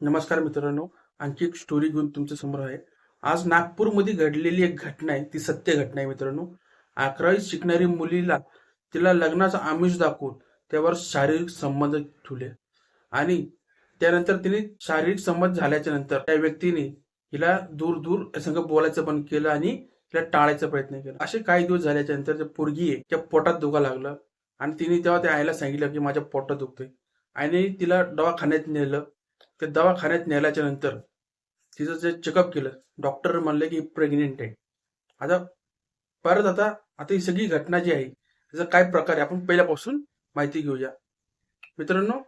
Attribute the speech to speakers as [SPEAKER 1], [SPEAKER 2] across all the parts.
[SPEAKER 1] नमस्कार मित्रांनो. आणखी एक स्टोरी घेऊन तुमच्यासमोर आहे. आज नागपूरमध्ये घडलेली एक घटना आहे. ती सत्य घटना आहे मित्रांनो. अकरावीत शिकणारी मुलीला तिला लग्नाचा आमिष दाखवून त्यावर शारीरिक संबंध ठेवले. आणि त्यानंतर तिने शारीरिक संबंध झाल्याच्यानंतर त्या व्यक्तीने हिला दूर दूर संग बोलायचं पण केलं आणि तिला टाळायचा प्रयत्न केला. असे काही दिवस झाल्याच्यानंतर त्या पोरगी आहे त्या पोटात दुखा लागलं. आणि तिने तेव्हा त्या आईला सांगितलं की माझ्या पोटात दुखतंय. आणि तिला दवाखान्यात नेलं. ते दवाखान्यात नेल्याच्या नंतर तिचं जे चेकअप केलं डॉक्टर म्हणले की प्रेग्नेंट आहे. आता परत आता आता ही सगळी घटना जी आहे त्याचा काय प्रकार आहे? आपण पहिल्यापासून माहिती घेऊया. मित्रांनो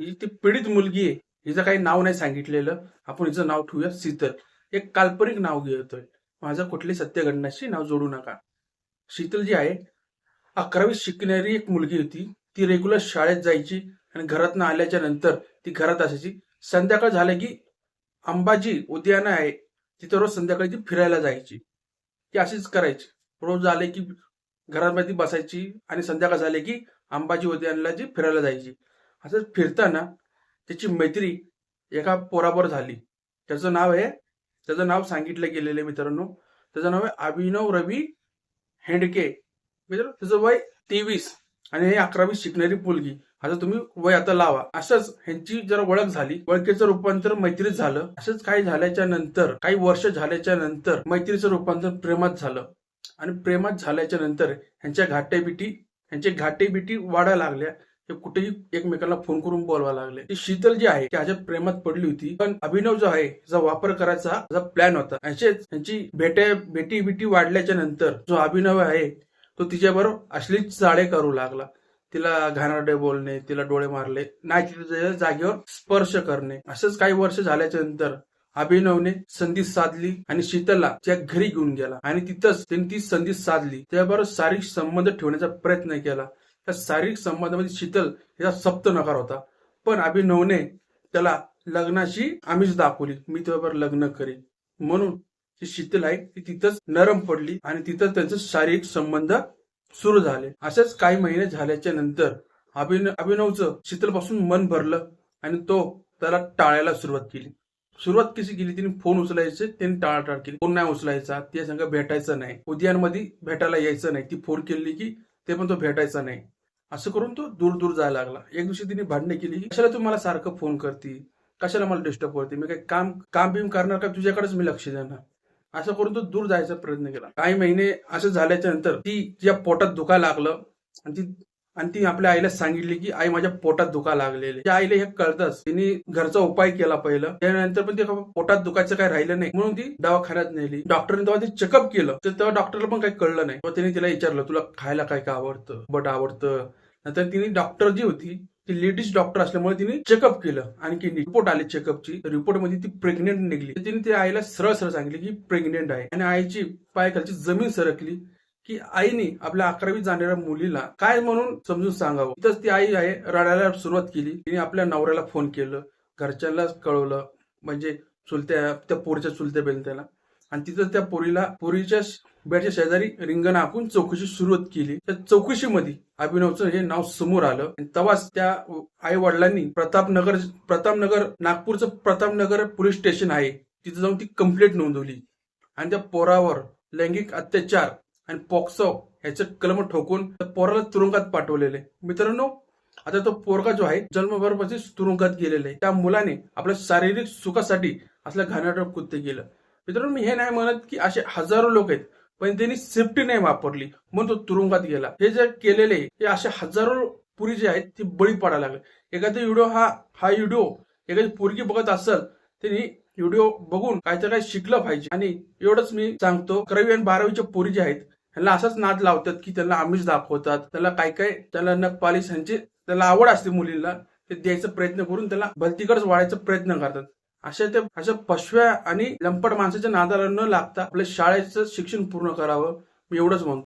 [SPEAKER 1] ही ती पीडित मुलगी आहे हिचं काही नाव नाही सांगितलेलं. आपण हिचं नाव ठेवूया शीतल. एक काल्पनिक नाव घेतोय. माझं कुठली सत्य घटनाशी नाव जोडू नका. शीतल जी आहे अकरावी शिकणारी एक मुलगी होती. ती रेग्युलर शाळेत जायची आणि घरातनं आल्याच्यानंतर ती घरात असायची. संध्याकाळ झालं की अंबाजी उद्यान आहे. तिथे रोज संध्याकाळी ती फिरायला जायची. ती अशीच करायची. रोज आले की घरामध्ये बसायची आणि संध्याकाळ झाले की अंबाजी उद्यानला जी फिरायला जायची. असंच फिरताना त्याची मैत्री एका पोराबर झाली. त्याचं नाव आहे त्याचं नाव सांगितलं गेलेलं आहे मित्रांनो. त्याचं नाव आहे अभिनव रवी हेंडके. मित्र त्याचं वय तेवीस आणि हे अकरावी शिकणारी मुलगी आता तुम्ही वय आता लावा. असंच ह्यांची जर ओळख झाली ओळखीचं रूपांतर मैत्रीत झालं असंच काही झाल्याच्यानंतर काही वर्ष झाल्याच्यानंतर मैत्रीचं रूपांतर प्रेमात झालं. आणि प्रेमात झाल्याच्यानंतर ह्यांच्या घाटेबिटी ह्यांचे घाटेबिटी वाढायला लागल्या. ते कुठेही एकमेकांना फोन करून बोलवा लागले. ती शीतल जी आहे ती ह्याच्या प्रेमात पडली होती. पण अभिनव जो आहे त्याचा वापर करायचा त्याचा प्लॅन होता. असेच त्यांची भेटे भेटी बिटी वाढल्याच्या नंतर जो अभिनव आहे तो तिच्याबरोबर असलीच चाळे करू लागला. तिला घाणरडे बोलणे तिला डोळे मारले नाही तिच्या जागेवर स्पर्श करणे. असंच काही वर्ष झाल्याच्यानंतर अभिनवने संधी साधली आणि शीतलला त्या घरी घेऊन गेला. आणि तिथंच त्यांनी ती संधी साधली. त्याबरोबर शारीरिक संबंध ठेवण्याचा प्रयत्न केला. त्या शारीरिक संबंधामध्ये शीतल याचा सप्त नकार होता. पण अभिनवने त्याला लग्नाची आम्हीच दाखवली. मी त्याबरोबर लग्न करीन. म्हणून जी शीतल आहे ती तिथंच नरम पडली आणि तिथं त्यांचं शारीरिक संबंध सुरू झाले. असेच काही महिने झाल्याच्यानंतर अभिनव अभिनवचं शीतलपासून मन भरलं आणि तो त्याला टाळायला सुरुवात केली. सुरुवात कशी केली? तिने फोन उचलायचे त्याने टाळाटाळ केली. फोन नाही उचलायचा ते संग भेटायचं नाही. उद्यानमध्ये भेटायला यायचं नाही. ती फोन केली की ते पण तो भेटायचा नाही. असं करून तो दूर दूर जायला लागला. एक दिवशी तिने भांडणे केली की कशाला तू मला सारखं फोन करते? कशाला मला डिस्टर्ब करते? मी काही काम काम बिम करणार का? तुझ्याकडेच मी लक्ष देणार. असं करून तो दूर जायचा प्रयत्न केला. काही महिने असं झाल्याच्यानंतर ती तिच्या पोटात दुखा लागलं आणि ती आणि ती आपल्या आईला सांगितली की आई माझ्या पोटात दुखा लागलेले. त्या आईला हे कळतच. तिने घरचा उपाय केला पहिलं. त्यानंतर पण ते पोटात दुखायचं काही राहिलं नाही. म्हणून ती दवाखान्यात नेली. डॉक्टरने तेव्हा ते चेकअप केलं. तर तेव्हा डॉक्टरला पण काही कळलं नाही. तेव्हा तिने तिला विचारलं तुला खायला काय काय आवडतं? बट आवडतं? नंतर तिने डॉक्टर जी होती ती लेडीज डॉक्टर असल्यामुळे तिने चेकअप केलं. आणखी रिपोर्ट आले चेकअपची रिपोर्टमध्ये ती प्रेग्नेंट निघली. तिने त्या आईला सरळ सरळ सांगितली की प्रेग्नेंट आहे. आणि आईची पायखालची जमीन सरकली की आईने आपल्या अकरावी जाणाऱ्या मुलीला काय म्हणून समजून सांगावं? तिथंच ती आई आहे रडायला सुरुवात केली. तिने आपल्या नवऱ्याला फोन केलं. घरच्यांना कळवलं. म्हणजे चुलत्या त्या पोरच्या चुलत्या बेलत्याला आणि तिथं त्या पोरीला पोरीच्या बेडच्या शेजारी रिंगण आपण चौकशी सुरुवात केली. त्या चौकशीमध्ये अभिनवचं हे नाव समोर आलं. आणि तवाच त्या आई वडिलांनी प्रतापनगर प्रतापनगर नागपूरचं प्रतापनगर पोलीस स्टेशन आहे. तिथं जाऊन ती कंप्लेंट नोंदवली. आणि त्या पोरावर लैंगिक अत्याचार आणि पॉक्सो ह्याचं कलम ठोकून त्या पोराला तुरुंगात पाठवलेले मित्रांनो आता तो पोरगा जो आहे जन्मभरपासून तुरुंगात गेलेला आहे. त्या मुलाने आपल्या शारीरिक सुखासाठी असल्या घाणेरडं कृत्य केलं. मित्रांनो मी हे नाही म्हणत की असे हजारो लोक आहेत पण त्यांनी सेफ्टी नाही वापरली. म्हणून तो तुरुंगात गेला. हे जे केलेले हे असे हजारो पुरी जे आहेत ती बळी पडायला लागले. एखादा व्हिडिओ हा हा व्हिडिओ एखादी पोरगी बघत असेल त्यांनी व्हिडिओ बघून काहीतरी काही शिकलं पाहिजे. आणि एवढंच मी सांगतो अकरावी आणि बारावीच्या पोरी जे आहेत ह्यांना असाच नाद लावतात की त्यांना आमिष दाखवतात त्याला काय काय त्याला नखपालिश ह्यांची त्याला आवड असते मुलींना ते द्यायचा प्रयत्न करून त्याला भलतीकडेच वाढायचा प्रयत्न करतात. अशा ते अशा पशव्या आणि लंपट माणसाच्या नादाला न लागता आपल्या शाळेचं शिक्षण पूर्ण करावं मी एवढंच म्हणतो.